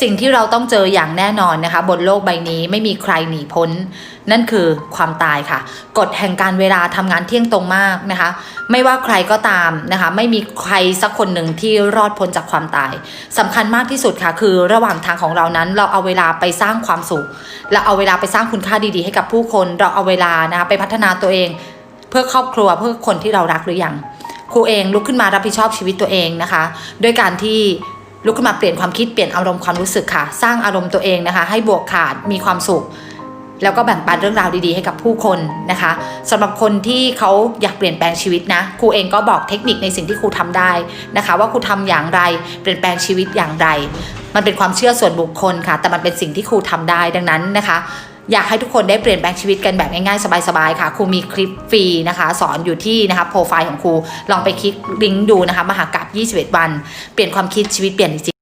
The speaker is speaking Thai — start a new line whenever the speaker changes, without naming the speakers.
สิ่งที่เราต้องเจออย่างแน่นอนนะคะ บนโลกใบนี้ไม่มีใครหนีพ้น นั่นคือความตายค่ะ กฎแห่งการเวลาทำงานเที่ยงตรงมากนะคะ ไม่ว่าใครก็ตามนะคะ ไม่มีใครสักคนหนึ่งที่รอดพ้นจากความตายสำคัญมากที่สุดค่ะ คือระหว่างทางของเรานั้นเราเอาเวลาไปสร้างความสุขเราเอาเวลาไปสร้างคุณค่าดีๆ ให้กับผู้คน เราเอาเวลานะคะไปพัฒนาตัวเอง เพื่อครอบครัวเพื่อคนที่เรารักหรือยังครูเองลุกขึ้นมารับผิดชอบชีวิตตัวเองนะคะ ด้วยการที่ ลุกขึ้นมาเปลี่ยนความคิดเปลี่ยนอารมณ์ความรู้สึกค่ะ สร้างอารมณ์ตัวเองนะคะ ให้บวกขาดมีความสุข แล้วก็แบ่งปันเรื่องราวดีๆ ให้กับผู้คนนะคะสำหรับคนที่เขาอยากเปลี่ยนแปลงชีวิตนะครูเองก็บอกเทคนิคในสิ่งที่ครูทำได้นะคะ ว่าครูทำอย่างไรเปลี่ยนแปลงชีวิตอย่างไร มันเป็นความเชื่อส่วนบุคคลค่ะ แต่มันเป็นสิ่งที่ครูทำได้ดังนั้นนะคะ อยากให้ทุกคนได้เปลี่ยนแปลงชีวิตกันแบบง่ายๆ สบายๆ ค่ะ ครูมีคลิปฟรีนะคะ สอนอยู่ที่นะคะโปรไฟล์ของครู ลองไปคลิกลิงก์ดูนะคะ มหากราบ21 วัน เปลี่ยนความคิดชีวิตเปลี่ยนจริง